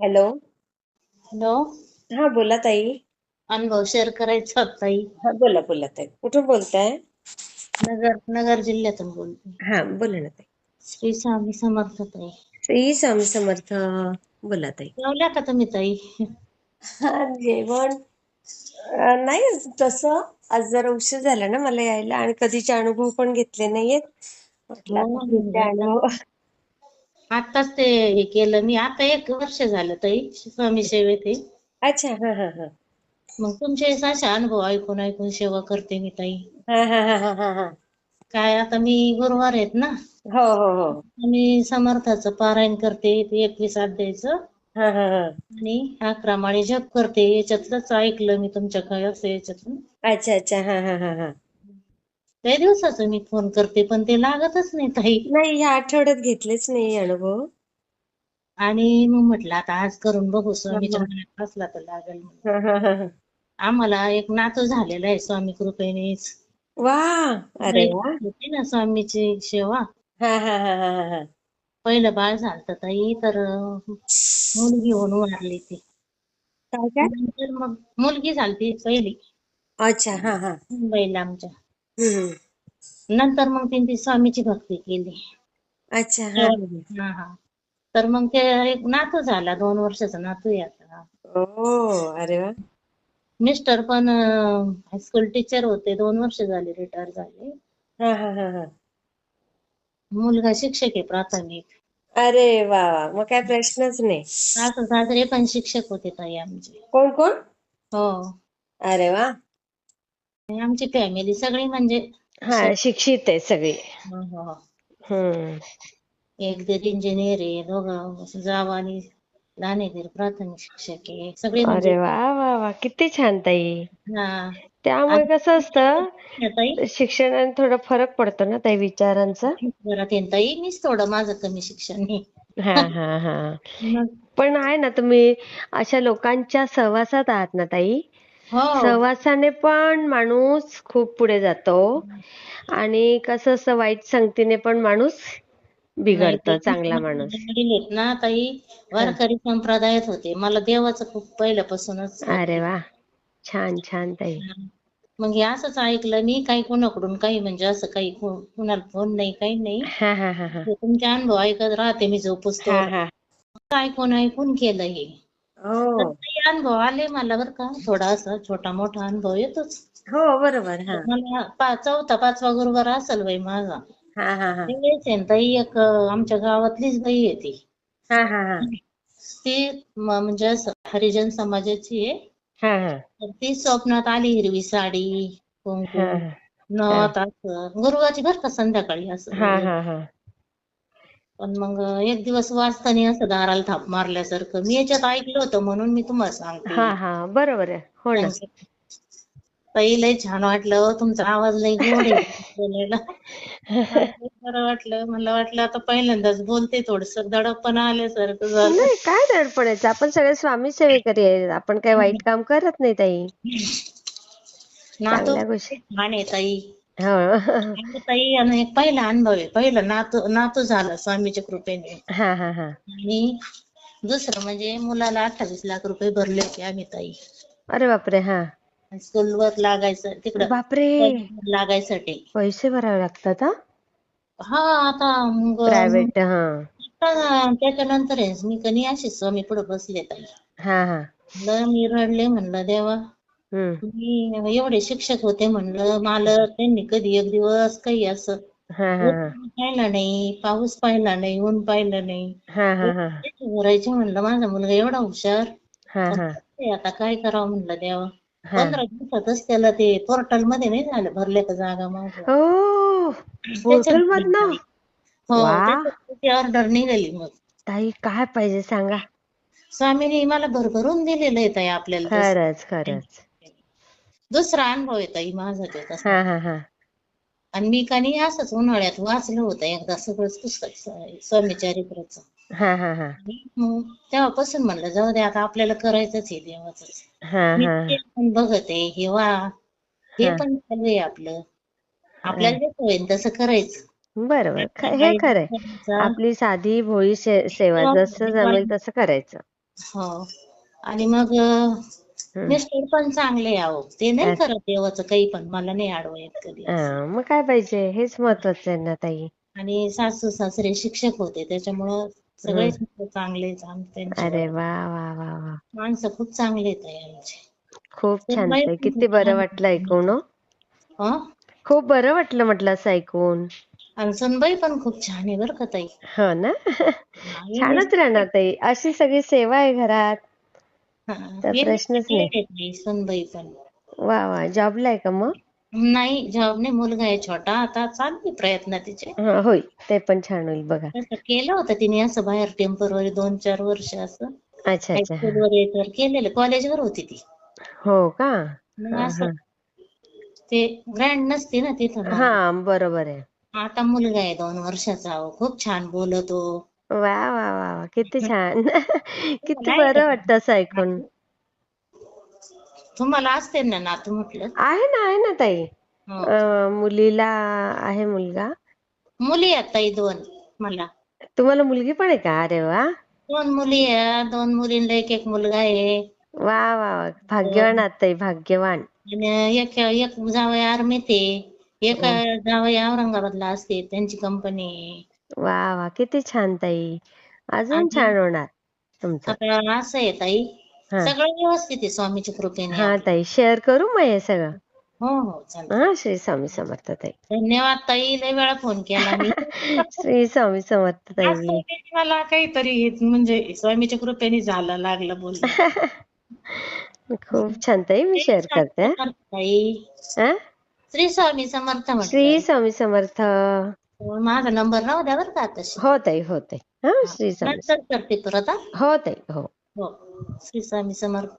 Hello. Hello. हा बोला ताई. अनुभव शेअर करायचा होता ताई. हा बोला बोला ताई. कुठून बोलताय? नगर नगर जिल्ह्यातून बोलते. हा बोला ना ताई. श्री स्वामी समर्थ ताई. श्री स्वामी समर्थ बोला ताई. जेवल्या का तुम्ही ताई? हा जेवण. अं, नाही तसं. आज जरा उशीर झाला ना मला यायला आणि कधीचे अनुभव पण घेतले नाहीयेत. म्हटलं हो, आता घेते अनुभव. आताच ते हे केलं. मी आता एक वर्ष झालं ताई स्वामी सेवेत आहे. अच्छा हा हा हा. मग तुमचे असे अनुभव ऐकून ऐकून सेवा करते मी ताई. हा हा हा हा हा हा. काय आता मी गुरुवार आहेत ना? हो हो हो. मी समर्थाचं पारायण करते ते एकवीस अध्यायचं. हा हा हा. आणि अकरा माळी जप करते. याच्यातलंच ऐकलं मी तुमच्या काय असं याच्यातून. अच्छा अच्छा. हा हा हा हा. लय दिवसाचं मी फोन करते पण ते लागतच नाही ताई. नाही ह्या आठवड्यात घेतलेच नाही अनुभव. आणि मग म्हटलं आता आज करून बघू स्वामीच्या. मनात असला तर लागेल म्हणून. आम्हाला एक नातू झालेला आहे स्वामी कृपेनेच. वा अरे वा. होती ना स्वामीची सेवा. हा हा हा हा हा हा. पहिलं बाळ झालं ताई तर अं, मुलगी होऊन वारली ती. काय काय? नंतर मग मुलगी झाली पहिली. अच्छा हा हा. मुंबईला आमच्या. नंतर मग तिने ती स्वामीची भक्ती केली. अच्छा हा. हा हा. तर मग ते एक नातू झाला दोन वर्षाचा नातू आहे आता. ओ अरे वा. मिस्टर पण हायस्कूल टीचर होते दोन वर्ष झाले रिटायर झाले. हा हा हा हा. मुलगा शिक्षक आहे प्राथमिक. अरे वा वा. मग काय प्रश्नच नाही. सासू सासरे पण शिक्षक होते ताई आमचे. कोण कोण? हो. अरे वा. आमची फॅमिली सगळी म्हणजे हा शिक्षित आहे सगळी. हो, हो. हम्म. एक दीर इंजिनियर आहे दोघं जाव आणि लहान दीर प्राथमिक शिक्षक आहे सगळे म्हणजे अरे वा वा वा किती छान ताई. हा. त्यामुळे कसं असतं ताई. शिक्षणाने थोडा फरक पडतो ना ताई विचारांचा? घरात येईन ताई मीच थोडं माझं कमी शिक्षण आहे. हा हा हा. मग? पण आहे ना तुम्ही अशा लोकांच्या सहवासात आहात ना ताई? हो सहवासाने पण माणूस खूप पुढे जातो. आणि कसं असं वाईट संगतीने पण माणूस बिघडतो चांगला माणूस. ना ताई? वारकरी संप्रदायात होते. मला देवाचं खूप पहिल्यापासूनच अरे वा. छान छान ताई. मग हे असंच ऐकलं मी काही कोणाकडून काही म्हणजे असं काही कुणाला फोन नाही काही नाही. हा हा हा हा. तुमचे अनुभव ऐकत राहते मी झोपूस हा हा. ऐकून ऐकून केलं हे? हो. काही अनुभव आले मला बरं का थोडा असा छोटा मोठा अनुभव येतोच. हो बरोबर हा. मला पा चौथा पाचवा गुरुवार असेल बाई माझा. हा हा हा. त्यावेळेस आहे ना ताई एक अं, आमच्या गावातलीच बाई आहे ती. हा हा हा. ती म- म्हणजे असं हरिजन समाजाची आहे. हा हा. तर ती स्वप्नात आली हिरवी साडी कुंकू हा हा. नथ असं. गुरुवारची बरं का संध्याकाळी असं. हा हा हा. पण मग एक दिवस वाचताना असं दाराला थाप मारल्यासारखं. मी याच्यात ऐकलं होतं म्हणून मी तुम्हाला सांगते. हा हा बरोबर आहे. हो ना. ताई लय छान वाटलं. तुमचा आवाज लय गोड आहे. बोलायला. बरं वाटलं. मला वाटलं आता पहिल्यांदाच बोलते थोडस. दडपण आल्यासारखं झालं. नाही काय दडपणाचं आपण सगळे स्वामी सेवेकरी आहे आपण काही वाईट काम करत नाही ताई. नातू चांगल्या गोष्टी. छान आहे ताई. हो. ताई आणि एक पहिला अनुभव आहे. पहिला नातू नातू झाला स्वामीच्या कृपेने. हा हा हा. आणि दुसरं म्हणजे मुलाला अठ्ठावीस लाख रुपये भरले होते आम्ही ताई. अरे बापरे हा. स्कूलवर लागायचं तिकडं बापरे! लागायसाठी. पैसे भरावे लागतात हा? हा आता मग प्रायव्हेट हा. आता त्याच्यानंतर आहे मी कनी अशी स्वामी पुढे बसले ताई. हा हा. म्हणलं मी रडले म्हणलं देवा. हम्म. मी एवढे शिक्षक होते म्हणलं मला त्यांनी कधी एक दिवस काही असं हा हा हा. ऊन पाहिला नाही पाऊस पाहिला नाही ऊन पाहिलं नाही. हा हा हा. भरायचे म्हणलं माझा मुलगा एवढा हुशार. हा हा. ते आता काय करावं म्हणलं देवा. हा. पंधरा दिवसातच त्याला ते पोर्टलमध्ये नाही झालं भरले का जागा पोर्टल मधनं हो वा. त्याची ऑर्डर निघाली मग. ताई काय पाहिजे सांगा. स्वामीने मला भरभरून दिलेलं आहे ताई आपल्याला तसं. खरंच खरंच. दुसरा अनुभव आहे ताई माझा तो तसा हा हा हा. आणि मी का नाही असंच उन्हाळ्यात वाचलं होतं एकदा सगळंच पुस्तक स्वामी चरित्राचं हा हा हा. मग तेव्हापासून म्हणलं जाऊ दे आता आपल्याला करायचंच आहे देवाच हा मी हा. ते पण बघत आहे हे वा. हे हा. पण चालू आहे आपलं. आपल्याला जसं होईल तसं करायचं. बरोबर. ख- हे खरंय करायचं. आपली साधी भोळी से- सेवा जसं जमेल तसं करायचं. हो. आणि मग अं, मिस्टर पण चांगले आहो ते नाही अच्छा. करत देवाचं काही पण. मला नाही आडवं येत कधी हा, मग काय पाहिजे? हेच महत्वाचं आहे ना ताई. आणि सासू सासरे शिक्षक होते. त्याच्यामुळं सगळेच लोकं चांगलेच आम त्यांचे. अरे वा वा वा वा. माणसं खूप चांगले आहेत ताई आमचे. खूप तर छान बाई ताई. पण किती बरं छान. वाटलं ऐकून हो. हं? खूप बरं वाटलं म्हटलं असं ऐकून. आणि सुनबाई पण खूप छान आहे बरं का ताई? हो ना? छानच राहणार ताई. अशी सगळी सेवा आहे घरात. तर प्रश्नच नाही. सुनबाई पण. वा वा. जॉबला आहे का मग? नाही जॉब नाही. मुलगा आहे छोटा. आता चालू प्रयत्न तिचे. हा होईल ते पण छान होईल बघा. केलं होतं तिने असं बाहेर टेंपररी दोन चार वर्ष असं. अच्छा अच्छा. याच्यावर केलेलं. कॉलेजवर होती ती. हो का? हा, असं. ते ग्रँड नसते ना तिथं. हा. बरोबर आहे. आता मुलगा आहे दोन वर्षाचा. खूप छान बोलतो. वा वा वा वा. किती छान. किती नाही बरं? वाटतं असं ऐकून. तुम्हाला असते ना नातू म्हटलं? आहे ना आहे ना ताई. हो. अं, मुलीला आहे मुलगा. मुली आहेत ताई दोन मला. तुम्हाला मुलगी पण आहे का? अरे वा. दोन मुली आहे दोन मुलींना एक एक मुलगा आहे. वा वा वा. भाग्यवान आहात ताई भाग्यवान. आणि एक एक जावई आर्मीत आहे. एक जावई औरंगाबादला असते. त्यांची कंपनी वा वा. किती छान ताई. अजून आणि- छान होणार तुमचं. आता असं आहे ताई. हा. सगळं व्यवस्थित आहे स्वामीच्या कृपेने हा ताई. शेअर करू मग हे सगळं. हो हो. चालतं हा श्री स्वामी समर्थ ताई. धन्यवाद ताई. लय वेळा फोन केला मी. श्री स्वामी समर्थ ताई. मला काहीतरी म्हणजे स्वामीच्या कृपेने झालं लागलं बोलणं. खूप छान ताई. मी शेअर करते. हा. ताई. हा? श्री स्वामी समर्थ म्हटलं श्री स्वामी समर्थ. माझा नंबर राहू द्या बरं का आताशी. हो ताई हो ताई. हा श्री स्वामी नंतर करते परत हा? हो ताई हो. हो. श्री स्वामी समर्थ